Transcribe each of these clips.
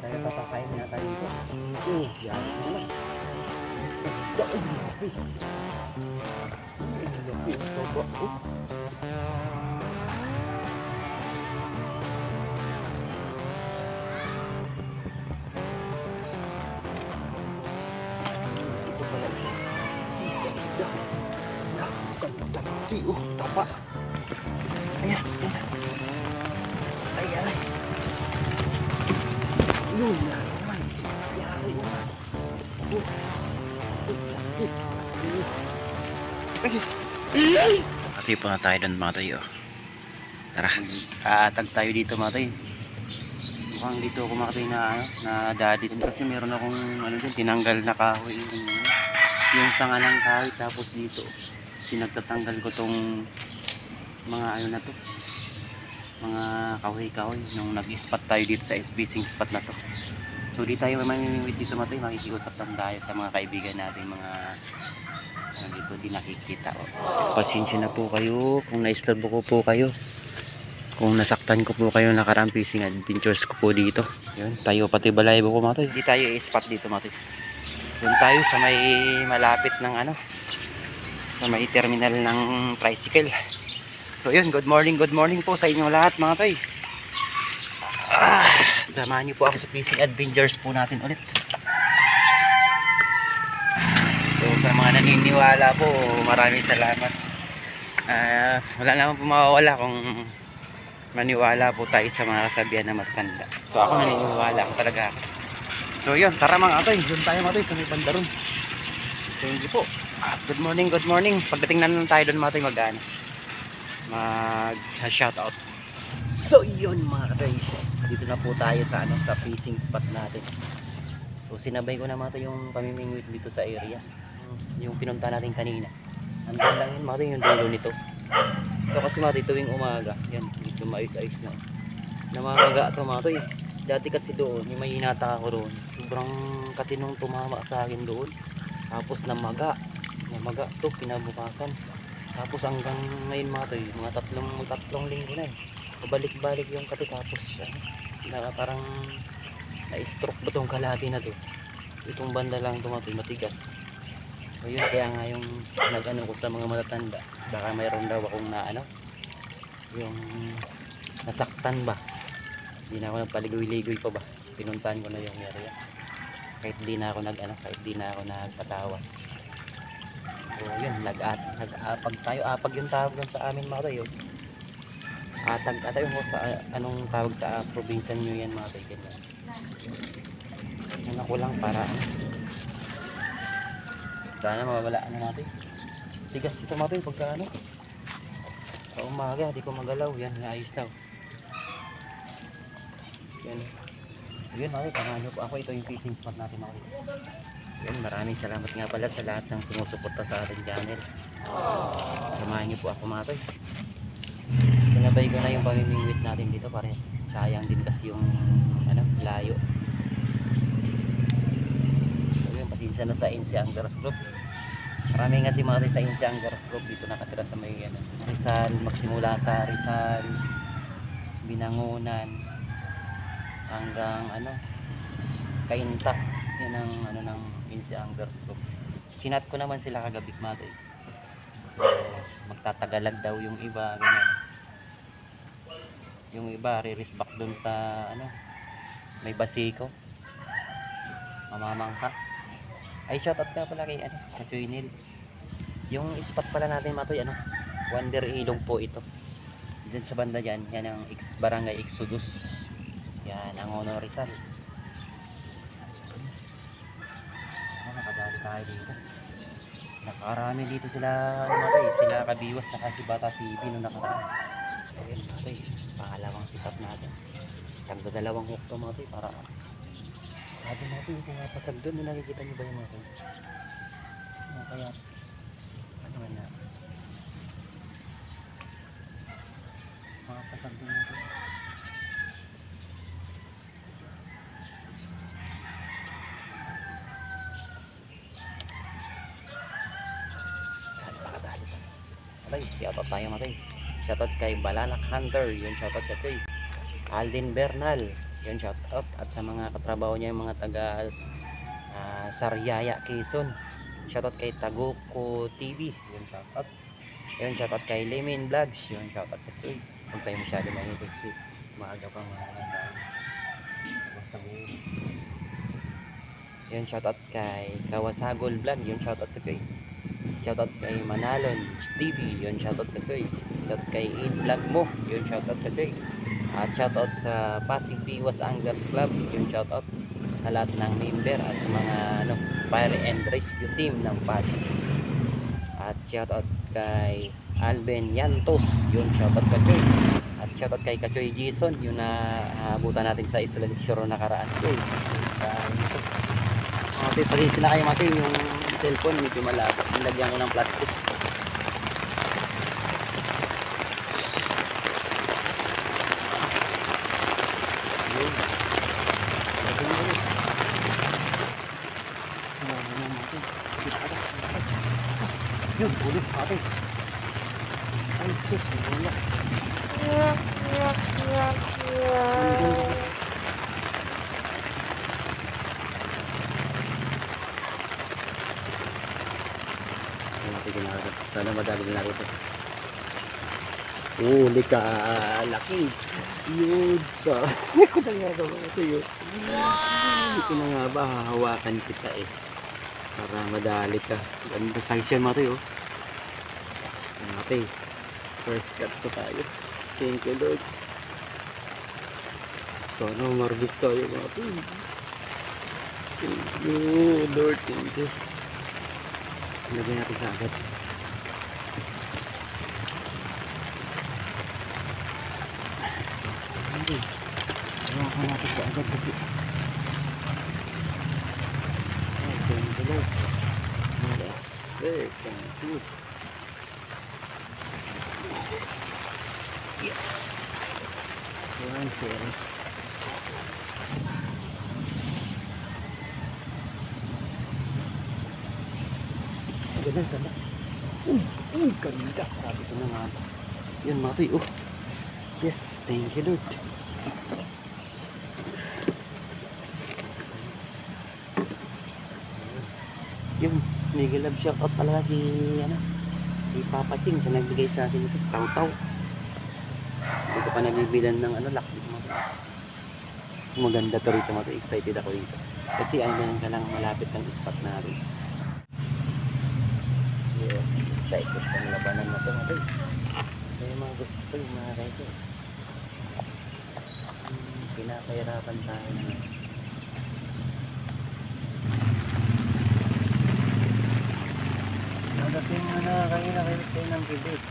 Tayo papakain na tayo dito. Oh, yan. Ay, grabe. Ay, grabe. Baba. Oh. Pa na tayo doon mga tayo. Tara, kaatag tayo dito mga tayo. Mukhang dito ako mga tayo na, ano, na daddy. Kasi meron akong ano dyan, tinanggal na kahoy. Yung, yung sanga ng kahoy. Tapos dito, pinagtatanggal ko tong mga ano na to. Mga kahoy-kahoy. Nung nag-spot tayo dito sa bising spot na to. So di tayo mamimingwit dito mga tayo. Makikiusap lang tayo sa mga kaibigan natin. Mga ano dito di nakikita. Oh. Pasensya na po kayo kung naistorbo ko po kayo. Kung nasaktan ko po kayo nakarang fishing adventures ko po dito. Yun, tayo pati balay ko mga Hindi tayo i-spot dito mga Doon tayo sa may malapit ng ano sa may terminal ng tricycle. So yun, good morning, good morning po sa inyo lahat mga toy. Ah, samahan niyo po ako sa fishing adventures po natin ulit. So sa mga naniniwala po, maraming salamat. Ah, wala naman po mawawala kung maniwala po tayo sa mga kasabihan na matanda. So ako naniniwala ako talaga. So yun, tara mga atoy, doon tayo mga atoy sa may banda. Thank you po. Good morning, good morning. Pagdating na lang tayo doon mga atoy mag ano, mag shoutout. So yun mga atoy, dito na po tayo sa ano sa fishing spot natin. So sinabay ko na mga atoy yung pamimingwit dito sa area. Yung pinunta natin kanina. Andun lang yun mga atoy, yung dulo nito. Ito kasi mga atoy, tuwing umaga, yan, medyo maayos-ayos na. Namamaga ito mga atoy. Dati kasi doon, yung may hinata ako doon. Sobrang katinong tumama sa akin doon. Tapos namaga. Namaga to, kinabukasan. Tapos hanggang ngayon mga atoy, mga tatlong, tatlong linggo na eh. Pabalik-balik yung kati tapos ano, na parang na-stroke ba tong kalahati na to. Itong banda lang tumatoy, matigas. So yun, kaya nga yung nag-ano ko sa mga matatanda, baka mayroon daw akong na ano, yung nasaktan ba. Hindi na ako nagpaligoy-ligoy pa ba. Pinuntahan ko na yung area. Kahit di na ako nag ano, kahit di na ako nagpatawas. So yun, nag-apag tayo. Apag yung tawag sa amin mga tayo. Atag, atay mo sa anong tawag sa probinsya nyo yan mga. Ganyan. Ano ko lang para ano. Sana mawawala ano natin. Tigas ito mga tayo pagka ano. Sa umaga, di ko magalaw. Yan, naayos na. Yan. So yun mga kung ano ako, ito yung fishing spot natin mga Yan, maraming salamat nga pala sa lahat ng sumusuporta sa ating channel. Samahan niyo po ako mga toy. Sinabay ko na yung pamimingwit natin dito para sayang din kasi yung ano, layo. So yun, pasensya na sa NC Anglers Group. Marami nga si mga sa NC Anglers Group. Dito nakatira sa may ano, Rizal, magsimula sa Rizal, Binangunan, hanggang ano kainta. Yun ang ano ng Insi Anglers Group. Sinat ko naman sila kagabi mga toy so magtatagalag daw yung iba ganyan yung iba riris back dun sa ano may basiko mamamangka ay shoutout ka pala kay ano Kachuinil yung spot pala natin mga toy ano Wonder Ilong po ito dyan sa banda dyan yan ang ex barangay Exodus yan ang Honor Rizal. Ah, nakadali tayo dito. Nakarami dito sila, ano matay, sila Kabiwas saka si Bata TV nung nakaraan. Pangalawang sikat natin. Tagdo dalawang hook to matay para sabi natin yung pumapasag doon, nakikita niyo ba yung matay? Ano kaya, ano nga na, pumapasag doon natin. Saan nakadali pa? Matay, siya pa tayo matay. Shoutout kay Balalak Hunter. Yun, shoutout ka Choy. Alden Bernal. Yun, shoutout. At sa mga katrabaho niya, yung mga taga ah, Sariaya, Quezon. Shoutout kay Taguko TV. Yun, shoutout. Yun, shoutout kay Lemin Vlogs. Yun, shoutout ka Choy. Huwag tayo masyado mahilig kasi maaga pang mga. Yun, shoutout kay Kawasagol Vlog. Yun, shoutout ka Choy. Shoutout kay Manalon TV. Yun, shoutout ka Choy. Shoutout kay Eid Vlog mo. Yun, shoutout ka Choy. At shoutout sa Pasig Piwas Anglers Club. Yun, shoutout sa lahat ng member at sa mga ano, fire and rescue team ng Pasig. At shoutout kay Alben Yantos. Yun, shoutout ka Choy. At shoutout kay Kachoy Jason. Yung naabutan natin sa Isla Shiro nakaraan. Choy. Mati, pati sila kayo mati yung cellphone medyo malapit. Nilagyan ko ng plastic. Yun. Na. Ulit mati. Ay, sus, wala. Ay, mati, ginagawa. Sana madali na rito. Huli ka, laki. Yun, sa. Hindi ko na nga gawa ito yun. Hindi ko na nga ba hahawakan kita eh. Para madali ka. Ganda size yan mati oh. Mati. First cut sa tayo. Thank you Lord. Sana marbis tayo mati. Thank you Lord. Thank you. Lagyan natin sa agad. Hindi. Hawakan natin sa agad kasi. You Lord. Yes sir. Thank you. Yan sir. Ganda, ganda. Uy, uy, ganda. Sabi ko na nga. Yan, mati. Oh. Yes, thank you, Lord. Yung mega love shoutout talaga kay, ano, kay Papa Ching sa nagbigay sa akin ito. Taw-taw. Hindi ko pa nabibilan ng ano, lakbit mo. Maganda to rito mo. Excited ako rito. Kasi ayun ka lang malapit ng spot natin. Yeah, excited pang labanan na to. Mga gusto ko yung mga kaito. Hmm, pinapahirapan tayo na. Nadating mo na kayo na kayo tayo ng bibig.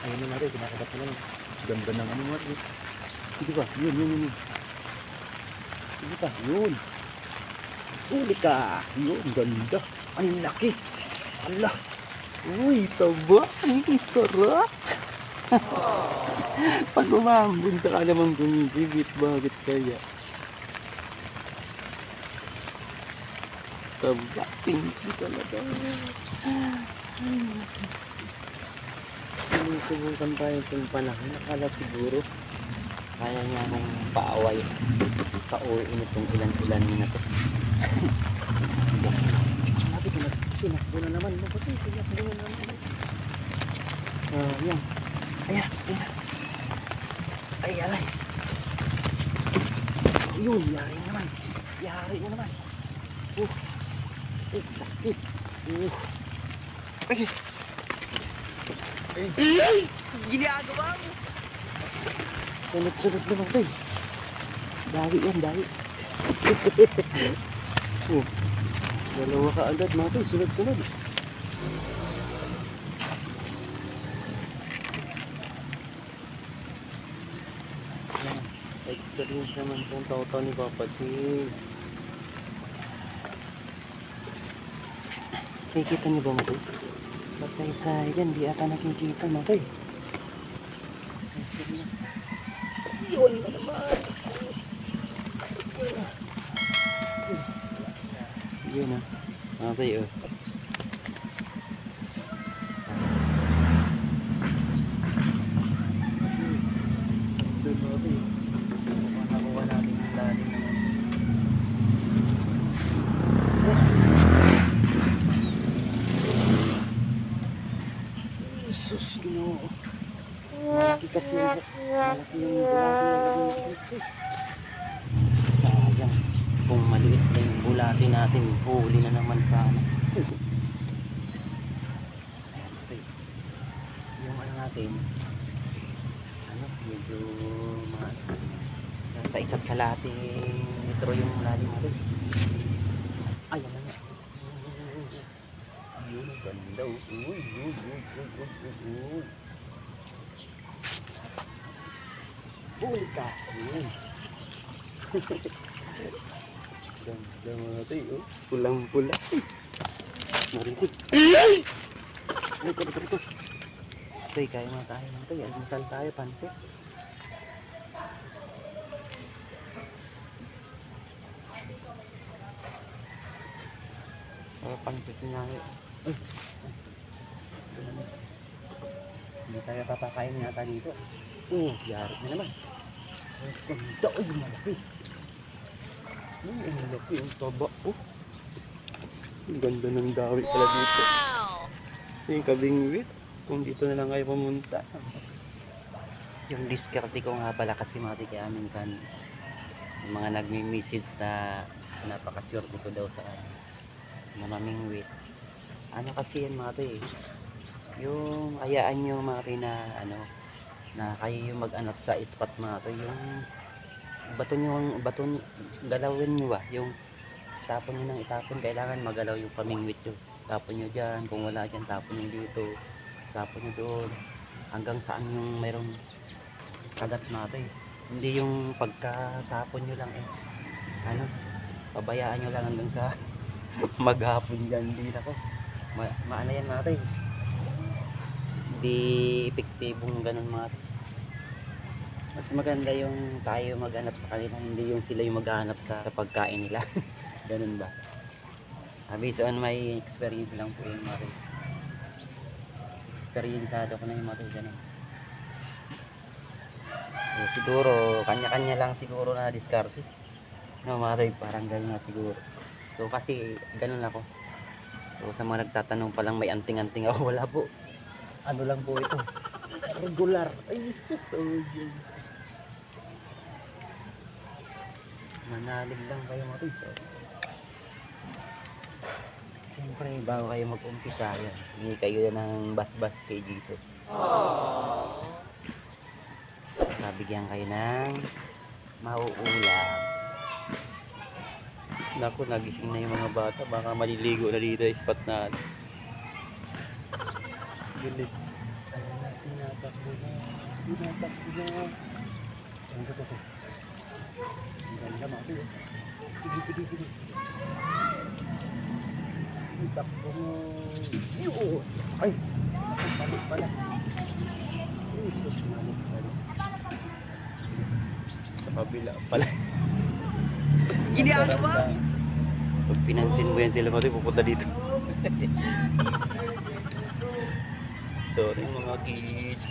Ayun na natin, kinakagat ko lang. Ganda ng ano mo. Sige ba? Yun, yun, yun. yun. Sige pa, yun. Uli ka. Yun, ganda. Ang laki. Ala. Uy, taba. Ang sarap. Pag umambun ka naman gumigibit, bakit kaya? Taba, pinky talaga. Sinusubukan tayo itong panahon. Nakala siguro kaya niya akong paaway. Pauwiin itong ilan-ilan na to. Ko na, naman mo kasi sinakbo na naman. So, yan. Ayan, ayan. Ay, alay. Yun, yari naman. Yari na naman. Uh. Uh, bakit? Uh. Ay. Ay. Ginagawa mo. Sunod-sunod naman ito eh. Dawi yan, dawi. oh. Dalawa ka agad mga ito, sunod-sunod. Experience naman itong tao-tao ni Papa G. Nakikita niyo ba mga ito? Patay tayo dyan, di ata nakikita mga ito Yun ah. Okay oh. Jesus, ginoo. Malaki kasi yung malaki yung grabe. Sayang kung maliit lang bulati natin, huli na naman sana. Okay. yung ano natin, ano, medyo sa isa't kalate metro yung lalim natin. Ay, ano nga. Yun, ganda. Uy, uy, uy, uy, uy, uy, uy. Huli ka. Yun. Ganda mga tayo. Pulang-pula. Narisip. Ay, ito, ito, ito. Tay, kaya mo tayo ng tayo. Almusal tayo, pansit. Oh, pansit niya. Ay. Hindi tayo papakain yata dito. Oh, yari na naman. Ay, malaki. Ay, ang laki. Ang taba. Oh. Ang ganda ng dawi pala dito. Yung kabingwit. Kung dito na lang kayo pumunta. Yung diskarte ko nga pala kasi mati kay amin kan yung mga nagmi-message na napakaswerte ko daw sa na mamingwit. Ano kasi yan mga to eh. Yung ayaan nyo mga to na ano na kayo yung mag-anap sa spot mga to yung bato nyo bato nyo- galawin nyo ba? Yung tapon nyo nang itapon kailangan magalaw yung pamingwit nyo tapon nyo dyan kung wala dyan tapon nyo dito tapon nyo doon. Hanggang saan yung mayroong kagat eh hindi yung pagkatapon nyo lang eh. Ano? Pabayaan nyo lang hanggang sa maghapon dyan. Din ako Ma maano yan natin di epektibong ganun mga mas maganda yung tayo maghanap sa kanila hindi yung sila yung maghanap sa, sa pagkain nila ganun ba Ah, based on my experience lang po yung mga experienceado ko na yung mga ganun so, siguro kanya-kanya lang siguro na diskarte no tayo, parang ganun na siguro So kasi ganun ako. So sa mga nagtatanong pa lang may anting-anting ako, wala po. Ano lang po ito? Regular. Ay, sus. Oh, yun. Manalig lang kayo mga toys. Oh. Siyempre, bago kayo mag-umpisa, yan. Hindi kayo ng bas-bas kay Jesus. Nabigyan kayo ng mauulam. Naku, nagising na yung mga bata. Baka maliligo na dito spot na. Gilig. Tinatakbo na. Tinatakbo na. Ganda to. Ang ganda to. Sige, sige, sige. Takbo mo. Yun. Ay! Balik pala. Sus, balik pala. Sa pala. Giniano ba? Pag pinansin mo yan sila mati, pupunta dito. Sorry mga kids.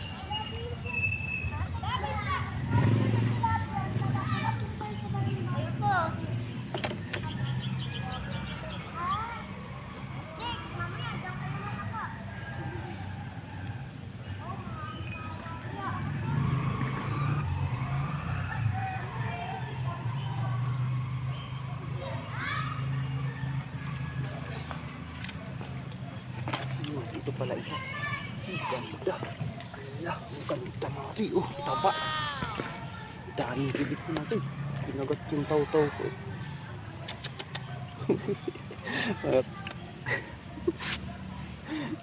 Ala, ang ganda mati. Oh, taba. Dami bibig ko natin. Pinagat yung taw-taw ko. At-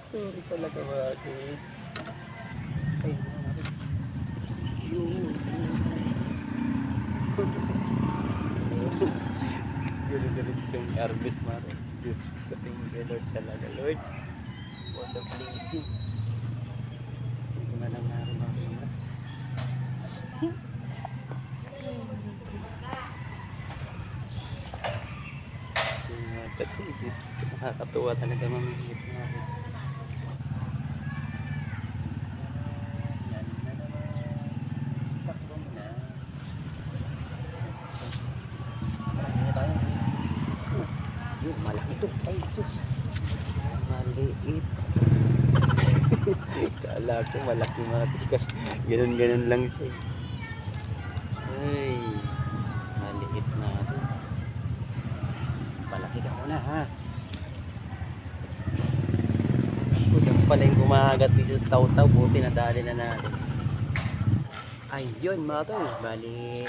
Sorry talaga mga kids. Ay, ano natin. Yun. Galit-galit yung harvest mara. Diyos, kating Lord talaga, Lord. What a blessing. Hindi ko na lang naroon ako mga. Tatay, Diyos, nakakatuwa talaga mamingit na ako. Malaki to. Ay, sus. Maliit. Kala ko malaki mga tikas. Ganun-ganun lang siya. Ha. Kung pala yung kumagat dito sa taw-taw, buti nadali na natin. Ayun mga tol, bali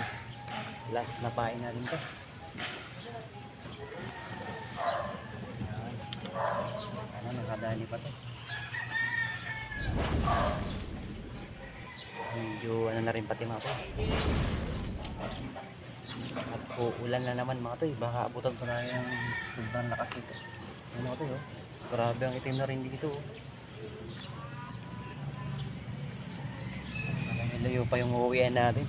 last na pain natin to. Ano, nakadali pa to. Medyo ano na rin pati mga to. At uulan na naman mga to, eh. baka abutan ko na yung sobrang lakas nito. Ano mga to, oh. grabe ang itim na rin dito. Oh. Layo pa yung uuwian natin.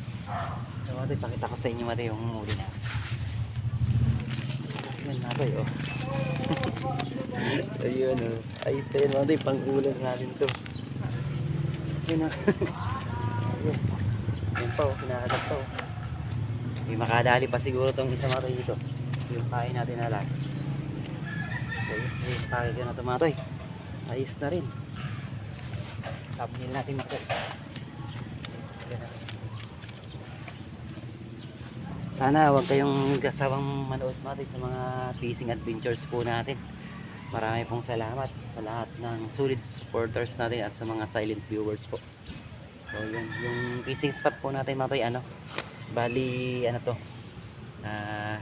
So, mga to, pakita ko sa inyo mga to, yung huli natin. Yan mga to, oh. Ayun, oh. Ayos na yun, mga to, pang-ulan natin to. Yun, oh. Ayun. Yun pa, oh. Kinakagat pa, oh. May makadali pa siguro tong isa mga to dito. Yung kain natin na last. Yun, yung kain ko na to mga to, eh. Ayos na rin. Thumbnail natin mga to. Yan, oh. Sana huwag kayong kasawang manood natin sa mga fishing adventures po natin. Marami pong salamat sa lahat ng solid supporters natin at sa mga silent viewers po. So yun, yung fishing spot po natin mga tay, ano, bali ano to, ah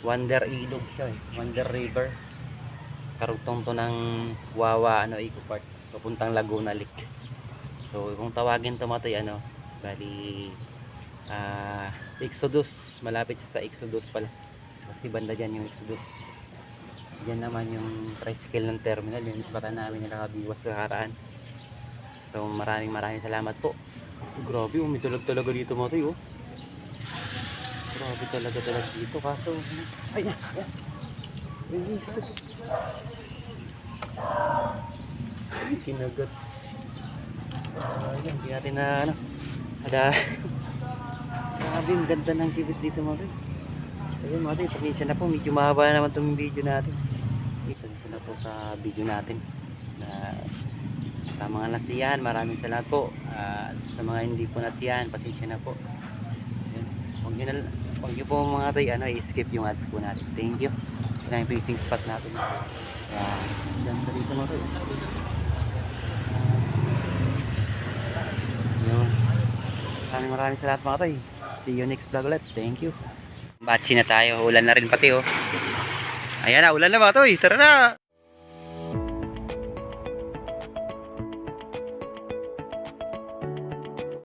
Wonder Ilog siya eh, Wonder River. Karugtong to ng Wawa ano, Eco Park, papuntang Laguna Lake. So kung tawagin to mga tay, ano, bali ah Exodus, malapit siya sa Exodus pala. Kasi banda dyan yung Exodus. Diyan naman yung tricycle ng terminal, yung ispatan namin nakakabiwas sa karaan. So maraming maraming salamat po. Grabe, oh, may tulag talaga dito mga tayo. Oh. Grabe talaga talaga dito. Kaso, ay, ay, ay. Jesus. Kinagat. Ayun, hindi natin na, ano, ada, Grabe, ang ganda ng kibit dito mga tayo. Ayun mga tayo, pasensya na po. Medyo mahaba na naman itong video natin. Pasensya na po sa video natin. Na, sa mga nasiyan, maraming salamat po. At sa mga hindi po nasiyan, pasensya na po. Ayun. Huwag nyo, na, huwag nyo po mga tayo, ano, i-skip yung ads po natin. Thank you. Na yung facing spot natin. Yan. Ganda dito mga tayo. Yun. Maraming maraming salamat mga tayo. See you next vlog ulit. Thank you. Batsi na tayo. Ulan na rin pati oh. Ayan na, ulan na mga toy. Tara na.